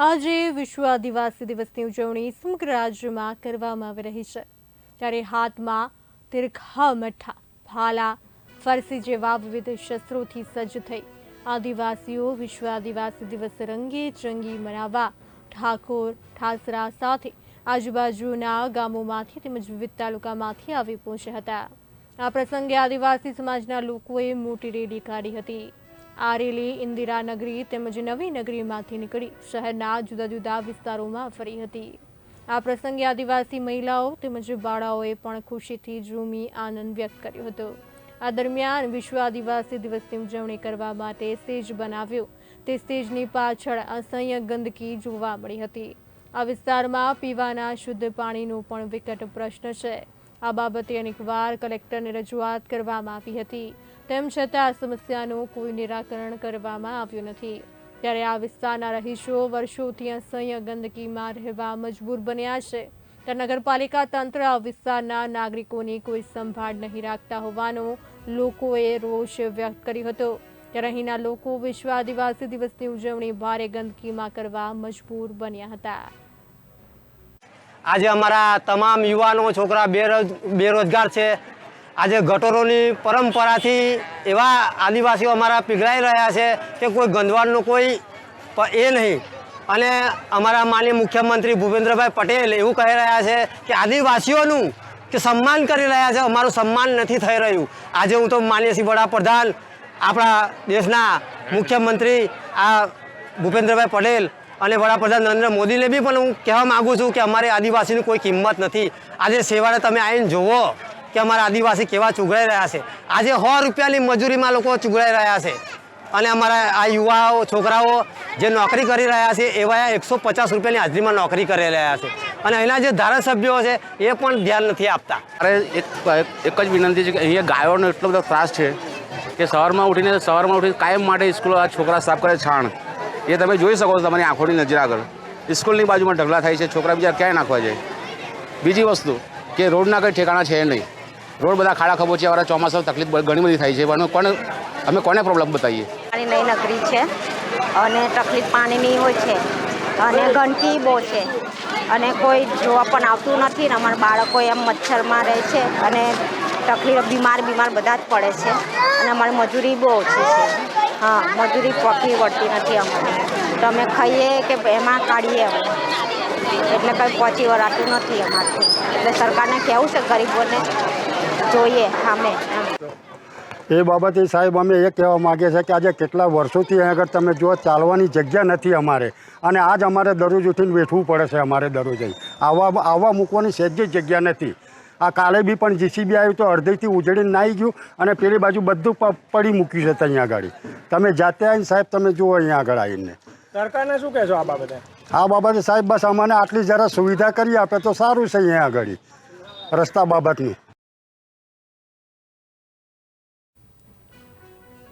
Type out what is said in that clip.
આજે વિશ્વ આદિવાસી દિવસની ઉજવણી સમગ્ર રાજ્યમાં કરવામાં આવી રહી છે ત્યારે હાથમાં તિરખા મઠ્ઠા ભાલા, ફરસી જેવા વિવિધ શસ્ત્રોથી સજ્જ થઈ આદિવાસીઓ વિશ્વ આદિવાસી દિવસ રંગે ચંગી મનાવવા ઠાકોર, ઠાસરા સાથે આજુબાજુના ગામોમાંથી તેમજ વિવિધ તાલુકામાંથી આવી પહોંચ્યા હતા. આ પ્રસંગે આદિવાસી સમાજના લોકોએ મોટી રેલી કાઢી હતી. આ રેલી ઇન્દિરાનગરી તેમજ નવી નગરીમાંથી નીકળી શહેરના જુદા જુદા વિસ્તારોમાં ફરી હતી. આ પ્રસંગે આદિવાસી મહિલાઓ તેમજ બાળાઓએ પણ ખુશીથી ઝૂમી આનંદ વ્યક્ત કર્યો હતો. આ દરમિયાન વિશ્વ આદિવાસી દિવસની ઉજવણી કરવા માટે સ્ટેજ બનાવ્યો. તે સ્ટેજની પાછળ અસહ્ય ગંદકી જોવા મળી હતી. આ વિસ્તારમાં પીવાના શુદ્ધ પાણીનો પણ વિકટ પ્રશ્ન છે. આ બાબતે અનેકવાર કલેક્ટરને રજૂઆત કરવામાં આવી હતી. તેમ છતાં આ સમસ્યાનું કોઈ નિરાકરણ કરવામાં આવ્યું નથી. ત્યારે આ વિસ્તારના રહીશો વર્ષોથી અસહ્ય ગંદકીમાં રહેવા મજબૂર બન્યા છે. ત્યારે નગરપાલિકા તંત્ર આ વિસ્તારના નાગરિકોની કોઈ સંભાળ નહીં રાખતા હોવાનો લોકોએ રોષ વ્યક્ત કર્યો હતો. ત્યારે અહીંના લોકો વિશ્વ આદિવાસી દિવસની ઉજવણી ભારે ગંદકીમાં કરવા મજબૂર બન્યા હતા. આજે અમારા તમામ યુવાનો, છોકરા બેરોજ, બેરોજગાર છે. આજે ગટરોની પરંપરાથી એવા આદિવાસીઓ અમારા પીગળાઈ રહ્યા છે કે કોઈ ગંદવાડનો કોઈ એ નહીં. અને અમારા માનનીય મુખ્યમંત્રી ભૂપેન્દ્રભાઈ પટેલ એવું કહી રહ્યા છે કે આદિવાસીઓનું કે સન્માન કરી રહ્યા છે, અમારું સન્માન નથી થઈ રહ્યું. આજે હું તો માનીય શ્રી વડાપ્રધાન, આપણા દેશના મુખ્યમંત્રી, આ ભૂપેન્દ્રભાઈ પટેલ અને વડાપ્રધાન નરેન્દ્ર મોદીને બી પણ હું કહેવા માગું છું કે અમારે આદિવાસીની કોઈ કિંમત નથી. આજે સેવાને તમે આવીને જુઓ. કે અમારા આદિવાસી કેવા ચૂગડાઈ રહ્યા છે? આજે સો રૂપિયાની મજૂરીમાં લોકો ચૂગડાઈ રહ્યા છે. અને અમારા આ યુવાઓ, છોકરાઓ જે નોકરી કરી રહ્યા છે, એવા એકસો પચાસ રૂપિયાની હાજરીમાં નોકરી કરી રહ્યા છે. અને અહીંના જે ધારાસભ્યો છે, એ પણ ધ્યાન નથી આપતા. અરે, એક એક જ વિનંતી છે કે અહીંયા ગાયોનો એટલો બધો ત્રાસ છે કે સવારમાં ઉઠીને સવારમાં ઉઠીને કાયમ માટે સ્કૂલ આ છોકરા સાફ કરે છાણ. એ તમે જોઈ શકો છો તમારી આંખોની નજર આગળ. સ્કૂલની બાજુમાં ઢગલા થાય છે, છોકરા બીજા ક્યાંય નાખવા જાય? બીજી વસ્તુ, કે રોડના કંઈ ઠેકાણા છે નહીં. રોડ બધા ખાડા ખબોચિયાવાળા ચોમાસામાં તકલીફ ઘણી બધી થાય છે. પણ કોને અમે કોને પ્રોબ્લેમ બતાવીએ? પાણી નહીં નકરી છે. અને તકલીફ પાણીની હોય છે. અને ગંદકી બહુ છે. અને કોઈ જોવા પણ આવતું નથી ને અમારા બાળકો એમ મચ્છરમાં રહે છે અને તકલીફ, બીમાર બીમાર બધા જ પડે છે. અને અમારી મજૂરી બહુ ઓછી છે. હા, મજૂરી પકી વળતી નથી અમને તો અમે ખાઈએ કે એમાં કાઢીએ અમે. એટલે કંઈ પહોંચી વળાતું નથી અમારથી એટલે સરકારને કહેવું છે ગરીબોને જોઈએ સામે. એ બાબતે સાહેબ અમે એ કહેવા માગીએ છીએ કે આજે કેટલા વર્ષોથી અહીં આગળ તમે જો ચાલવાની જગ્યા નથી અમારે. અને આજ અમારે દરરોજ ઉઠીને બેઠવું પડે છે અમારે દરરોજ અહીં. આવવા આવવા મૂકવાની સહેજ જગ્યા નથી. આ કાલે બી પણ જીસીબી આવ્યું તો અડધેથી ઉજળીને નાહી ગયું અને પેલી બાજુ બધું પ- પડી મૂક્યું છે ત્યાં આગળ. તમે જાતે આવીને સાહેબ તમે જુઓ અહીંયા આગળ આવીને. સરકારને શું કહેશો આ બાબતે? આ બાબતે સાહેબ બસ અમને આટલી જરા સુવિધા કરી આપે તો સારું છે અહીંયા આગળ. રસ્તા બાબતનું.